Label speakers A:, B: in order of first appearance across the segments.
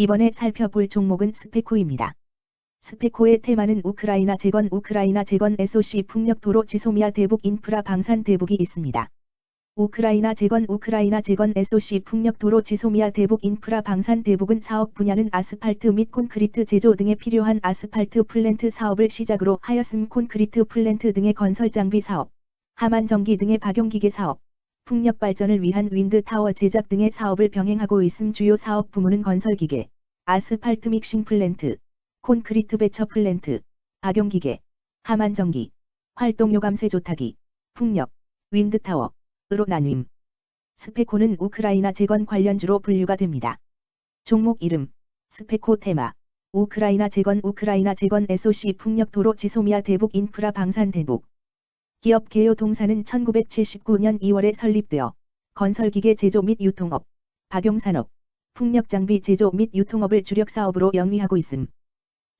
A: 이번에 살펴볼 종목은 스페코입니다. 스페코의 테마는 우크라이나 재건 우크라이나 재건 SOC 풍력도로 지소미아 대북 인프라 방산 대북이 있습니다. 우크라이나 재건 우크라이나 재건 SOC 풍력도로 지소미아 대북 인프라 방산 대북은 사업 분야는 아스팔트 및 콘크리트 제조 등에 필요한 아스팔트 플랜트 사업을 시작으로 하였음 콘크리트 플랜트 등의 건설 장비 사업, 하만 전기 등의 박용기계 사업, 풍력 발전을 위한 윈드 타워 제작 등의 사업을 병행하고 있음 주요 사업 부문은 건설기계, 아스팔트 믹싱 플랜트, 콘크리트 배처 플랜트, 박용기계, 하만 전기, 활동요 감쇄 조타기, 풍력, 윈드 타워, 으로 나뉨. 스페코는 우크라이나 재건 관련주로 분류가 됩니다. 종목 이름 스페코 테마 우크라이나 재건 우크라이나 재건 SOC 풍력 도로 지소미아 대북 인프라 방산 대북 기업 개요 동사는 1979년 2월에 설립되어 건설기계 제조 및 유통업, 박용산업, 풍력 장비 제조 및 유통업을 주력 사업으로 영위하고 있음.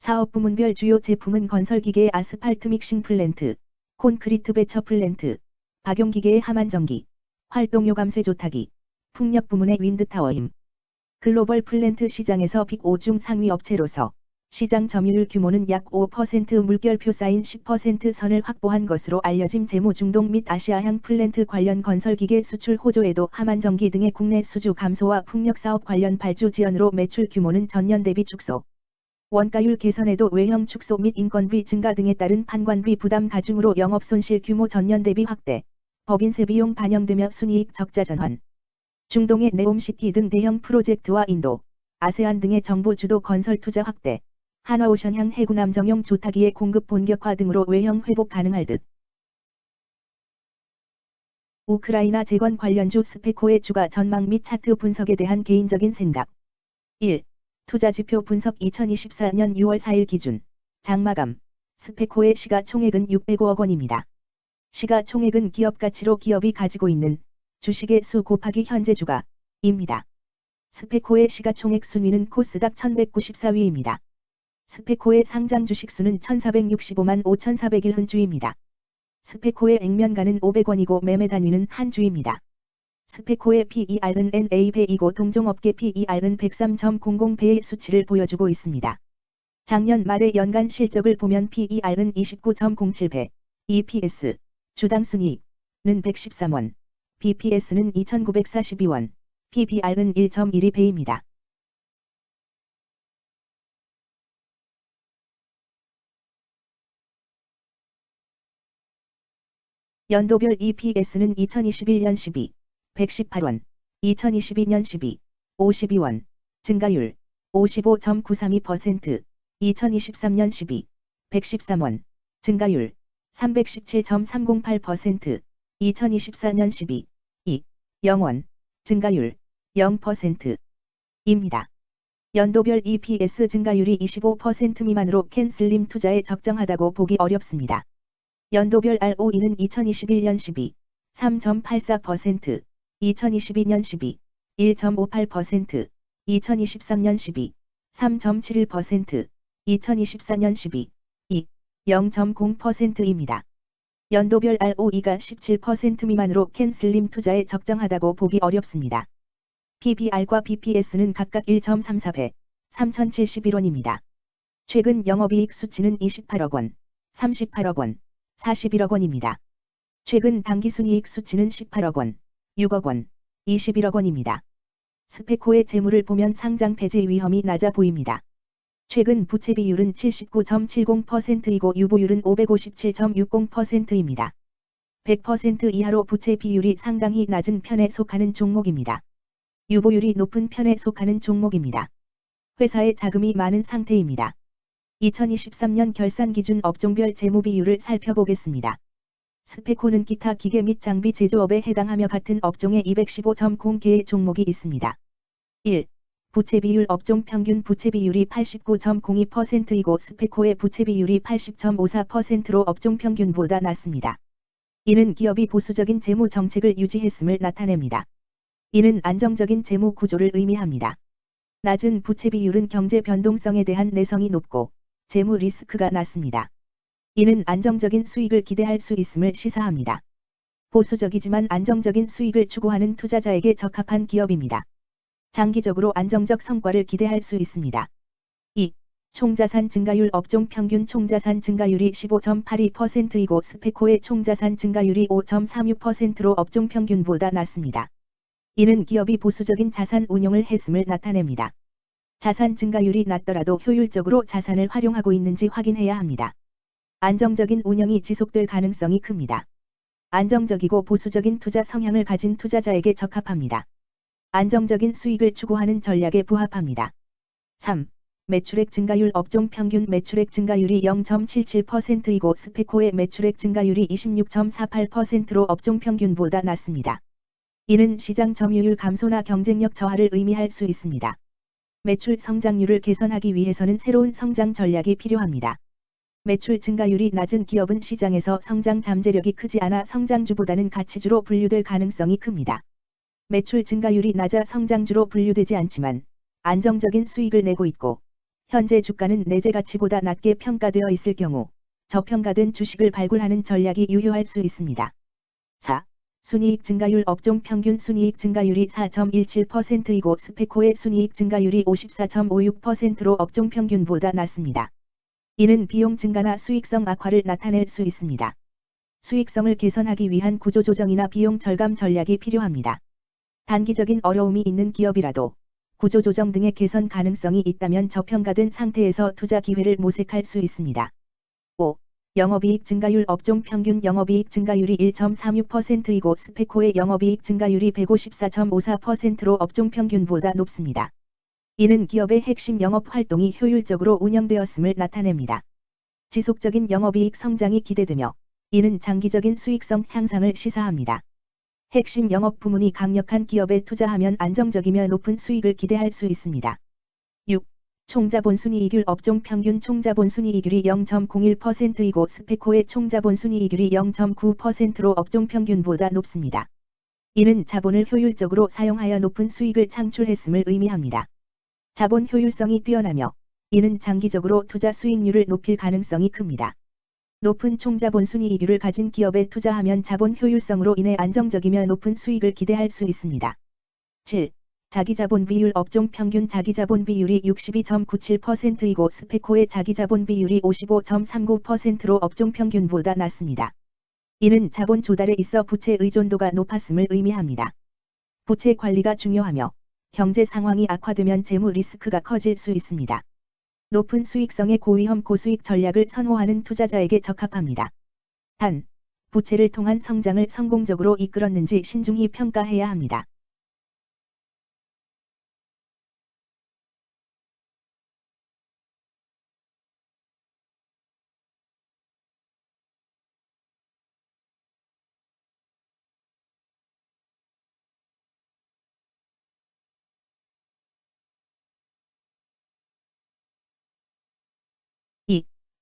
A: 사업 부문별 주요 제품은 건설기계의 아스팔트 믹싱 플랜트, 콘크리트 배처 플랜트, 박용기계의 하만전기, 활동요 감쇄 조타기, 풍력 부문의 윈드타워임. 글로벌 플랜트 시장에서 빅 5중 상위 업체로서 시장 점유율 규모는 약 5% 물결표 사인 10% 선을 확보한 것으로 알려짐 재무 중동 및 아시아향 플랜트 관련 건설기계 수출 호조에도 하만전기 등의 국내 수주 감소와 풍력사업 관련 발주 지연으로 매출 규모는 전년 대비 축소. 원가율 개선에도 외형 축소 및 인건비 증가 등에 따른 판관비 부담 가중으로 영업손실 규모 전년 대비 확대. 법인세 비용 반영되며 순이익 적자 전환. 중동의 네옴시티 등 대형 프로젝트와 인도, 아세안 등의 정부 주도 건설 투자 확대. 하나오션향 해군함정용 조타기의 공급 본격화 등으로 외형 회복 가능할 듯. 우크라이나 재건 관련주 스페코의 주가 전망 및 차트 분석에 대한 개인적인 생각. 1. 투자지표 분석 2024년 6월 4일 기준. 장마감. 스페코의 시가총액은 605억 원입니다. 시가총액은 기업 가치로 기업이 가지고 있는 주식의 수 곱하기 현재 주가입니다. 스페코의 시가총액 순위는 코스닥 1194위입니다. 스페코의 상장 주식 수는 1465만 5401 흔주입니다. 스페코의 액면가는 500원이고 매매 단위는 한 주입니다. 스페코의 PER은 NA배이고 동종업계 PER은 103.00배의 수치를 보여주고 있습니다. 작년 말의 연간 실적을 보면 PER은 29.07배, EPS, 주당 순이익은 113원, BPS는 2942원, PBR은 1.12배입니다. 연도별 EPS는 2021년 12, 118원, 2022년 12, 52원, 증가율 55.932%, 2023년 12, 113원, 증가율 317.308%, 2024년 12, 2, 0원, 증가율 0%입니다. 연도별 EPS 증가율이 25% 미만으로 캔슬림 투자에 적정하다고 보기 어렵습니다. 연도별 ROE는 2021년 12, 3.84%, 2022년 12, 1.58%, 2023년 12, 3.71%, 2024년 12, 2, 0.0%입니다. 연도별 ROE가 17% 미만으로 캔슬림 투자에 적정하다고 보기 어렵습니다. PBR과 BPS는 각각 1.34배, 3,071원입니다. 최근 영업이익 수치는 28억 원, 38억 원, 41억 원입니다. 최근 당기순이익 수치는 18억 원, 6억 원, 21억 원입니다. 스페코의 재물을 보면 상장 폐지 위험이 낮아 보입니다. 최근 부채 비율은 79.70%이고 유보율은 557.60%입니다. 100% 이하로 부채 비율이 상당히 낮은 편에 속하는 종목입니다. 유보율이 높은 편에 속하는 종목입니다. 회사에 자금이 많은 상태입니다. 2023년 결산 기준 업종별 재무 비율을 살펴보겠습니다. 스페코는 기타 기계 및 장비 제조업에 해당하며 같은 업종에 215.0개의 종목이 있습니다. 1. 부채 비율 업종 평균 부채 비율이 89.02%이고 스페코의 부채 비율이 80.54%로 업종 평균보다 낮습니다. 이는 기업이 보수적인 재무 정책을 유지했음을 나타냅니다. 이는 안정적인 재무 구조를 의미합니다. 낮은 부채 비율은 경제 변동성에 대한 내성이 높고 재무 리스크가 낮습니다. 이는 안정적인 수익을 기대할 수 있음을 시사합니다. 보수적이지만 안정적인 수익을 추구하는 투자자에게 적합한 기업입니다. 장기적으로 안정적 성과를 기대할 수 있습니다. 2. 총자산 증가율 업종 평균 총자산 증가율이 15.82%이고 스페코의 총자산 증가율이 5.36%로 업종 평균보다 낮습니다. 이는 기업이 보수적인 자산 운용을 했음을 나타냅니다. 자산 증가율이 낮더라도 효율적으로 자산을 활용하고 있는지 확인해야 합니다. 안정적인 운영이 지속될 가능성이 큽니다. 안정적이고 보수적인 투자 성향을 가진 투자자에게 적합합니다. 안정적인 수익을 추구하는 전략에 부합합니다. 3. 매출액 증가율 업종 평균 매출액 증가율이 0.77%이고 스페코의 매출액 증가율이 26.48%로 업종 평균보다 낮습니다. 이는 시장 점유율 감소나 경쟁력 저하를 의미할 수 있습니다. 매출 성장률을 개선하기 위해서는 새로운 성장 전략이 필요합니다. 매출 증가율이 낮은 기업은 시장에서 성장 잠재력이 크지 않아 성장주보다는 가치주로 분류될 가능성이 큽니다. 매출 증가율이 낮아 성장주로 분류되지 않지만 안정적인 수익을 내고 있고 현재 주가는 내재 가치보다 낮게 평가되어 있을 경우 저평가된 주식을 발굴하는 전략이 유효할 수 있습니다. 4. 순이익 증가율 업종 평균 순이익 증가율이 4.17%이고 스페코의 순이익 증가율이 54.56%로 업종 평균보다 낮습니다. 이는 비용 증가나 수익성 악화를 나타낼 수 있습니다. 수익성을 개선하기 위한 구조조정이나 비용 절감 전략이 필요합니다. 단기적인 어려움이 있는 기업이라도 구조조정 등의 개선 가능성이 있다면 저평가된 상태에서 투자 기회를 모색할 수 있습니다. 5. 영업이익 증가율 업종 평균 영업이익 증가율이 1.36%이고 스페코의 영업이익 증가율이 154.54%로 업종 평균보다 높습니다. 이는 기업의 핵심 영업 활동이 효율적으로 운영되었음을 나타냅니다. 지속적인 영업이익 성장이 기대되며 이는 장기적인 수익성 향상을 시사합니다. 핵심 영업 부문이 강력한 기업에 투자하면 안정적이며 높은 수익을 기대할 수 있습니다. 6. 총자본순이익률 업종 평균 총자본순이익률이 0.01%이고 스페코의 총자본순이익률이 0.9%로 업종 평균보다 높습니다. 이는 자본을 효율적으로 사용하여 높은 수익을 창출했음을 의미합니다. 자본 효율성이 뛰어나며 이는 장기적으로 투자 수익률을 높일 가능성이 큽니다. 높은 총자본 순이익률을 가진 기업에 투자하면 자본 효율성으로 인해 안정적이며 높은 수익을 기대할 수 있습니다. 7. 자기자본 비율 업종 평균 자기자본 비율이 62.97%이고 스페코의 자기자본 비율이 55.39%로 업종 평균보다 낮습니다. 이는 자본 조달에 있어 부채 의존도가 높았음을 의미합니다. 부채 관리가 중요하며 경제 상황이 악화되면 재무 리스크가 커질 수 있습니다. 높은 수익성의 고위험 고수익 전략을 선호하는 투자자에게 적합합니다. 단, 부채를 통한 성장을 성공적으로 이끌었는지 신중히 평가해야 합니다.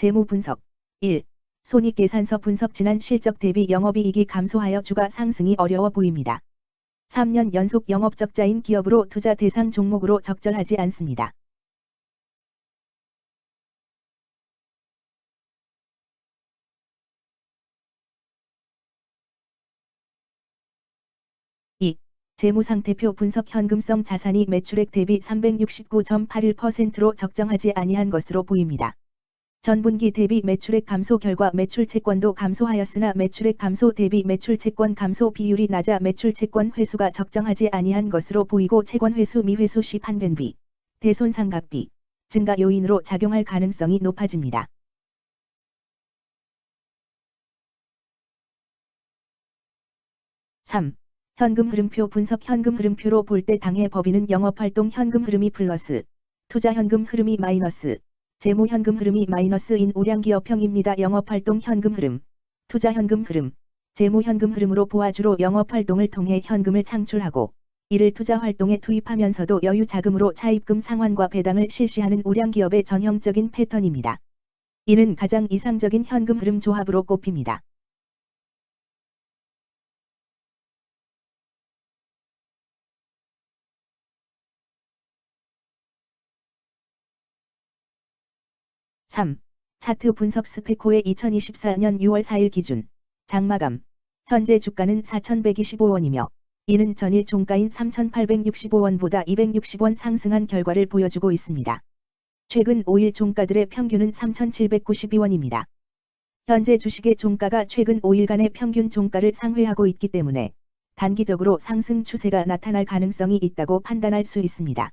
A: 재무 분석 1. 손익계산서 분석 지난 실적 대비 영업이익이 감소하여 주가 상승이 어려워 보입니다. 3년 연속 영업적자인 기업으로 투자 대상 종목으로 적절하지 않습니다. 이 재무상태표 분석 현금성 자산이 매출액 대비 369.81%로 적정하지 아니한 것으로 보입니다. 전분기 대비 매출액 감소 결과 매출 채권도 감소하였으나 매출액 감소 대비 매출 채권 감소 비율이 낮아 매출 채권 회수가 적정하지 아니한 것으로 보이고 채권 회수 미회수 시 판변비, 대손상각비 증가 요인으로 작용할 가능성이 높아집니다. (3) 현금 흐름표 분석 현금 흐름표로 볼 때 당해 법인은 영업활동 현금 흐름이 플러스, 투자 현금 흐름이 마이너스, 재무 현금 흐름이 마이너스인 우량기업형입니다. 영업활동 현금 흐름, 투자 현금 흐름, 재무 현금 흐름으로 보아주로 영업활동을 통해 현금을 창출하고 이를 투자 활동에 투입하면서도 여유 자금으로 차입금 상환과 배당을 실시하는 우량기업의 전형적인 패턴입니다. 이는 가장 이상적인 현금 흐름 조합으로 꼽힙니다. (3) 차트 분석 스페코의 2024년 6월 4일 기준 장마감 현재 주가는 4,125원이며 이는 전일 종가인 3,865원보다 260원 상승한 결과를 보여주고 있습니다. 최근 5일 종가들의 평균은 3,792원입니다. 현재 주식의 종가가 최근 5일간의 평균 종가를 상회하고 있기 때문에 단기적으로 상승 추세가 나타날 가능성이 있다고 판단할 수 있습니다.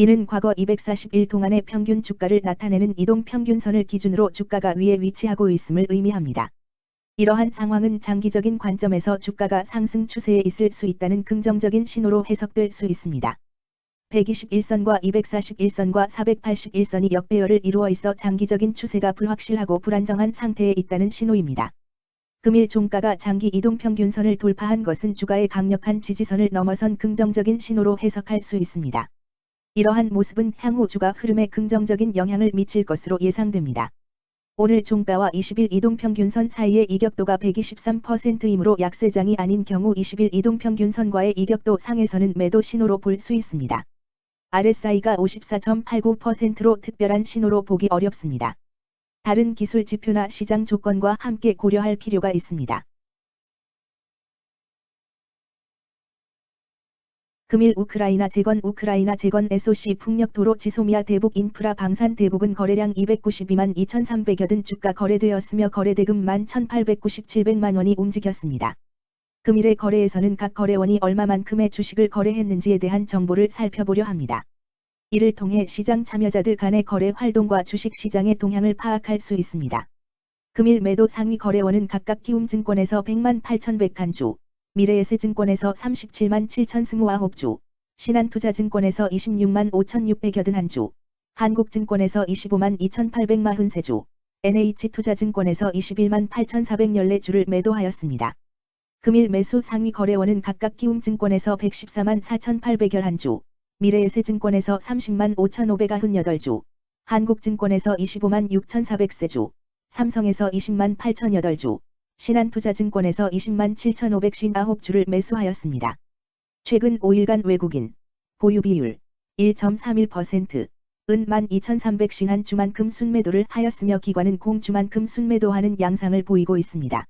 A: 이는 과거 241 동안의 평균 주가를 나타내는 이동 평균선을 기준으로 주가가 위에 위치하고 있음을 의미합니다. 이러한 상황은 장기적인 관점에서 주가가 상승 추세에 있을 수 있다는 긍정적인 신호로 해석될 수 있습니다. 121선과 241선과 481선이 역배열을 이루어 있어 장기적인 추세가 불확실하고 불안정한 상태에 있다는 신호입니다. 금일 종가가 장기 이동 평균선을 돌파한 것은 주가의 강력한 지지선을 넘어선 긍정적인 신호로 해석할 수 있습니다. 이러한 모습은 향후 주가 흐름에 긍정적인 영향을 미칠 것으로 예상됩니다. 오늘 종가와 20일 이동평균선 사이의 이격도가 123%이므로 약세장이 아닌 경우 20일 이동평균선과의 이격도 상에서는 매도 신호로 볼 수 있습니다. RSI가 54.89%로 특별한 신호로 보기 어렵습니다. 다른 기술 지표나 시장 조건과 함께 고려할 필요가 있습니다. 금일 우크라이나 재건 우크라이나 재건 SOC 풍력도로 지소미아 대북 인프라 방산 대북은 거래량 292만 2,300여 든 주가 거래되었으며 거래대금 11,897백만 원이 움직였습니다. 금일의 거래에서는 각 거래원이 얼마만큼의 주식을 거래했는지에 대한 정보를 살펴보려 합니다. 이를 통해 시장 참여자들 간의 거래 활동과 주식 시장의 동향을 파악할 수 있습니다. 금일 매도 상위 거래원은 각각 키움증권에서 100만 8,100한 미래에셋증권에서 37만 7,029주, 신한투자증권에서 26만 5,681주, 한국증권에서 25만 2,843주, NH투자증권에서 21만 8,414주를 매도하였습니다. 금일 매수 상위 거래원은 각각 키움증권에서 114만 4,811주, 미래에셋증권에서 30만 5,598주, 한국증권에서 25만 6,400세주, 삼성에서 20만 8,008주, 신한투자증권에서 20만 7,559주를 매수하였습니다. 최근 5일간 외국인 보유 비율 1.31%, 은 12,300신 주만큼 순매도를 하였으며 기관은 공주만큼 순매도하는 양상을 보이고 있습니다.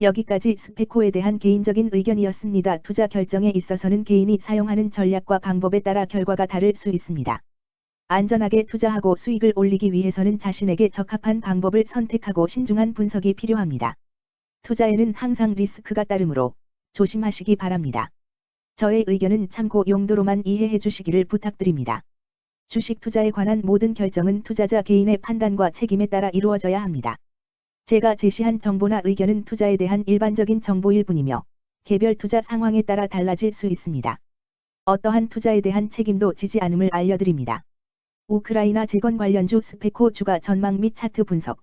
A: 여기까지 스페코에 대한 개인적인 의견이었습니다. 투자 결정에 있어서는 개인이 사용하는 전략과 방법에 따라 결과가 다를 수 있습니다. 안전하게 투자하고 수익을 올리기 위해서는 자신에게 적합한 방법을 선택하고 신중한 분석이 필요합니다. 투자에는 항상 리스크가 따르므로 조심하시기 바랍니다. 저의 의견은 참고 용도로만 이해해 주시기를 부탁드립니다. 주식 투자에 관한 모든 결정은 투자자 개인의 판단과 책임에 따라 이루어져야 합니다. 제가 제시한 정보나 의견은 투자에 대한 일반적인 정보일 뿐이며 개별 투자 상황에 따라 달라질 수 있습니다. 어떠한 투자에 대한 책임도 지지 않음을 알려드립니다. 우크라이나 재건 관련주 스페코 주가 전망 및 차트 분석